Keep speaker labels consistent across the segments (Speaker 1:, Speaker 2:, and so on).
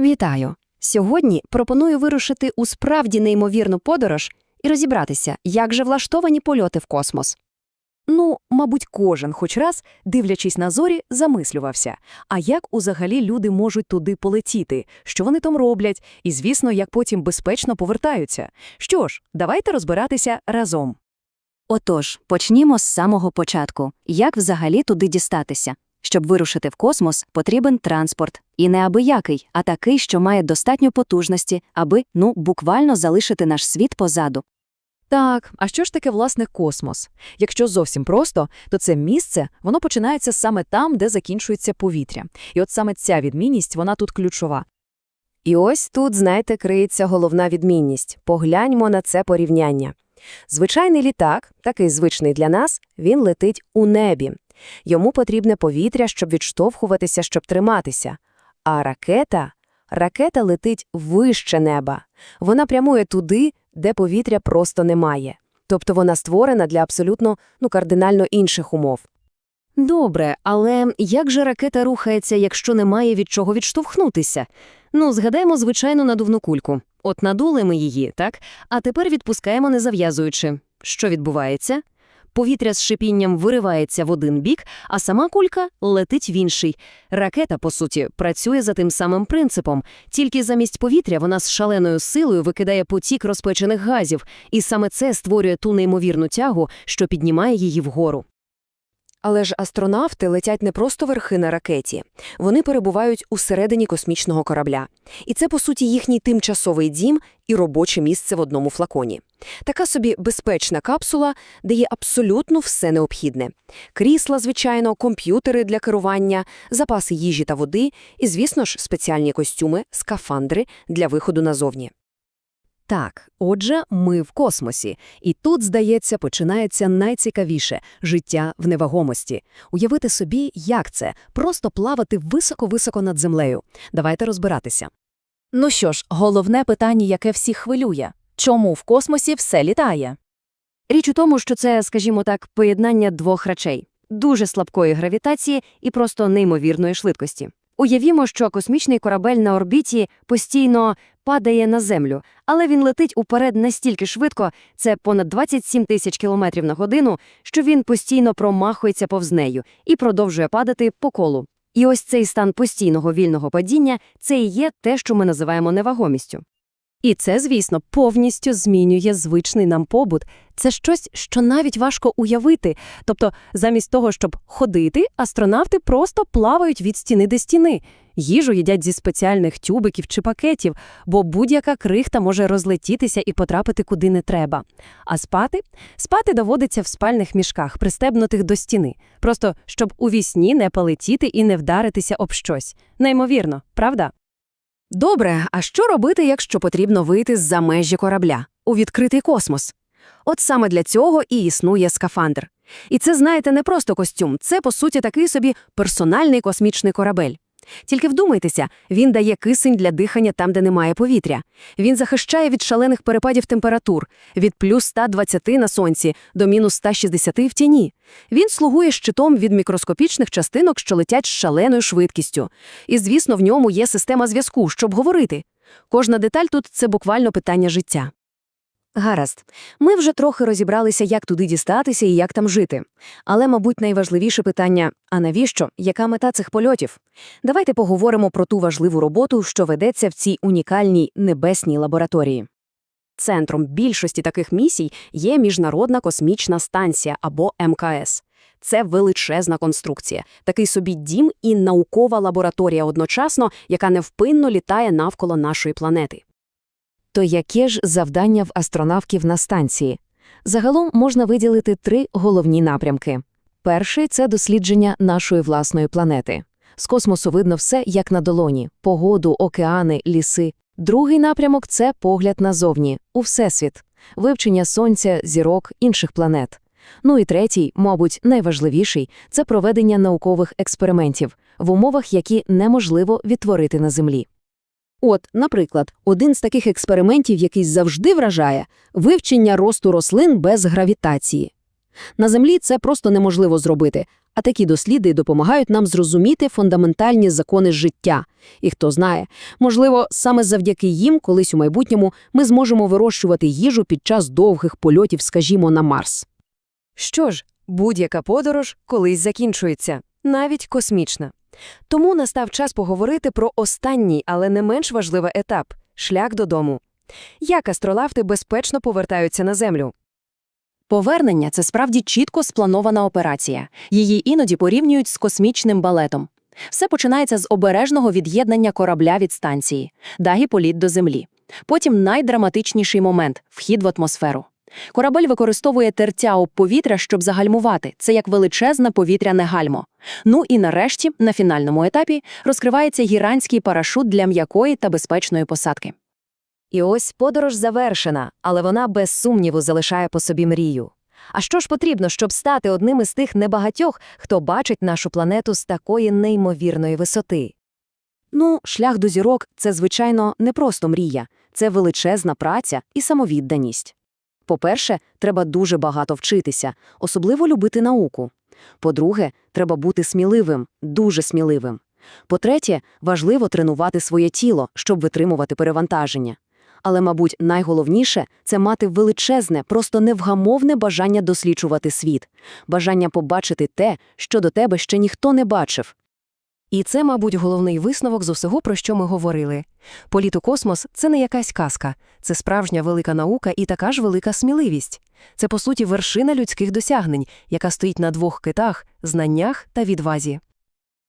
Speaker 1: Вітаю! Сьогодні пропоную вирушити у справді неймовірну подорож і розібратися, як же влаштовані польоти в космос.
Speaker 2: Ну, мабуть, кожен хоч раз, дивлячись на зорі, замислювався. А як узагалі люди можуть туди полетіти, що вони там роблять, і, звісно, як потім безпечно повертаються. Що ж, давайте розбиратися разом.
Speaker 1: Отож, почнімо з самого початку. Як взагалі туди дістатися? Щоб вирушити в космос, потрібен транспорт. І не абиякий, а такий, що має достатньо потужності, аби, ну, буквально залишити наш світ позаду.
Speaker 2: Так, а що ж таке, власне, космос? Якщо зовсім просто, то це місце, воно починається саме там, де закінчується повітря. І от саме ця відмінність, вона тут ключова.
Speaker 3: І ось тут, знаєте, криється головна відмінність. Погляньмо на це порівняння. Звичайний літак, такий звичний для нас, він летить у небі. Йому потрібне повітря, щоб відштовхуватися, щоб триматися. А ракета ракета летить вище неба. Вона прямує туди, де повітря просто немає. Тобто вона створена для абсолютно ну, кардинально інших умов.
Speaker 1: Добре, але як же ракета рухається, якщо немає від чого відштовхнутися? Ну, згадаємо звичайну надувну кульку. От надули ми її, так? А тепер відпускаємо не зав'язуючи. Що відбувається? Повітря з шипінням виривається в один бік, а сама кулька летить в інший. Ракета, по суті, працює за тим самим принципом, тільки замість повітря вона з шаленою силою викидає потік розпечених газів, і саме це створює ту неймовірну тягу, що піднімає її вгору.
Speaker 3: Але ж астронавти летять не просто верхи на ракеті, вони перебувають усередині космічного корабля. І це, по суті, їхній тимчасовий дім і робоче місце в одному флаконі. Така собі безпечна капсула, де є абсолютно все необхідне. Крісла, звичайно, комп'ютери для керування, запаси їжі та води і, звісно ж, спеціальні костюми, скафандри для виходу назовні.
Speaker 2: Так, отже, ми в космосі. І тут, здається, починається найцікавіше – життя в невагомості. Уявити собі, як це – просто плавати високо-високо над землею. Давайте розбиратися. Ну що ж, головне питання, яке всіх хвилює. Чому в космосі все літає?
Speaker 1: Річ у тому, що це, скажімо так, поєднання двох речей – дуже слабкої гравітації і просто неймовірної швидкості. Уявімо, що космічний корабель на орбіті постійно падає на Землю, але він летить уперед настільки швидко, це понад 27 тисяч кілометрів на годину, що він постійно промахується повз нею і продовжує падати по колу. І ось цей стан постійного вільного падіння – це і є те, що ми називаємо невагомістю.
Speaker 2: І це, звісно, повністю змінює звичний нам побут. Це щось, що навіть важко уявити. Тобто, замість того, щоб ходити, астронавти просто плавають від стіни до стіни. Їжу їдять зі спеціальних тюбиків чи пакетів, бо будь-яка крихта може розлетітися і потрапити куди не треба. А спати? Спати доводиться в спальних мішках, пристебнутих до стіни, просто щоб у вісні не полетіти і не вдаритися об щось. Неймовірно, правда?
Speaker 3: Добре, а що робити, якщо потрібно вийти з-за межі корабля у відкритий космос? От саме для цього і існує скафандр. І це, знаєте, не просто костюм, це, по суті, такий собі персональний космічний корабель. Тільки вдумайтеся, він дає кисень для дихання там, де немає повітря. Він захищає від шалених перепадів температур, від плюс 120 на сонці до мінус 160 в тіні. Він слугує щитом від мікроскопічних частинок, що летять з шаленою швидкістю. І, звісно, в ньому є система зв'язку, щоб говорити. Кожна деталь тут це буквально питання життя. Гаразд, ми вже трохи розібралися, як туди дістатися і як там жити. Але, мабуть, найважливіше питання а навіщо? Яка мета цих польотів? Давайте поговоримо про ту важливу роботу, що ведеться в цій унікальній небесній лабораторії. Центром більшості таких місій є Міжнародна космічна станція або МКС. Це величезна конструкція, такий собі дім і наукова лабораторія одночасно, яка невпинно літає навколо нашої планети.
Speaker 2: То яке ж завдання в астронавтів на станції? Загалом можна виділити три головні напрямки. Перший це дослідження нашої власної планети. З космосу видно все, як на долоні: погоду, океани, ліси. Другий напрямок це погляд назовні, у всесвіт, вивчення сонця, зірок, інших планет. Ну і третій, мабуть, найважливіший це проведення наукових експериментів в умовах, які неможливо відтворити на Землі.
Speaker 3: От, наприклад, один з таких експериментів, який завжди вражає вивчення росту рослин без гравітації. На Землі це просто неможливо зробити, А такі досліди допомагають нам зрозуміти фундаментальні закони життя. І хто знає, можливо, саме завдяки їм колись у майбутньому ми зможемо вирощувати їжу під час довгих польотів, скажімо, на Марс.
Speaker 1: Що ж, будь-яка подорож колись закінчується, навіть космічна. Тому настав час поговорити про останній, але не менш важливий етап – шлях додому. Як астронавти безпечно повертаються на Землю? Повернення – це справді чітко спланована операція. Її іноді порівнюють з космічним балетом. Все починається з обережного від'єднання корабля від станції, далі політ до Землі. Потім найдраматичніший момент – вхід в атмосферу. Корабель використовує тертя об повітря, щоб загальмувати. Це як величезне повітряне гальмо. Ну і нарешті, на фінальному етапі, розкривається гігантський парашут для м'якої та безпечної посадки. І ось подорож завершена, але вона без сумніву залишає по собі мрію. А що ж потрібно, щоб стати одним із тих небагатьох, хто бачить нашу планету з такої неймовірної висоти? Ну, шлях до зірок – це, звичайно, не просто мрія. Це величезна праця і самовідданість. По-перше, треба дуже багато вчитися, особливо любити науку. По-друге, треба бути сміливим, дуже сміливим. По-третє, важливо тренувати своє тіло, щоб витримувати перевантаження. Але, мабуть, найголовніше – це мати величезне, просто невгамовне бажання досліджувати світ, бажання побачити те, що до тебе ще ніхто не бачив. І це, мабуть, головний висновок з усього, про що ми говорили. Політ у космос – це не якась казка, це справжня велика наука і така ж велика сміливість. Це, по суті, вершина людських досягнень, яка стоїть на двох китах – знаннях та відвазі.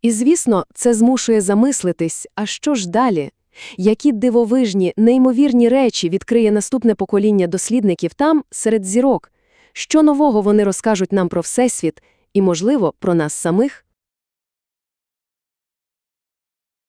Speaker 3: І, звісно, це змушує замислитись, а що ж далі? Які дивовижні, неймовірні речі відкриє наступне покоління дослідників там, серед зірок? Що нового вони розкажуть нам про Всесвіт і, можливо, про нас самих?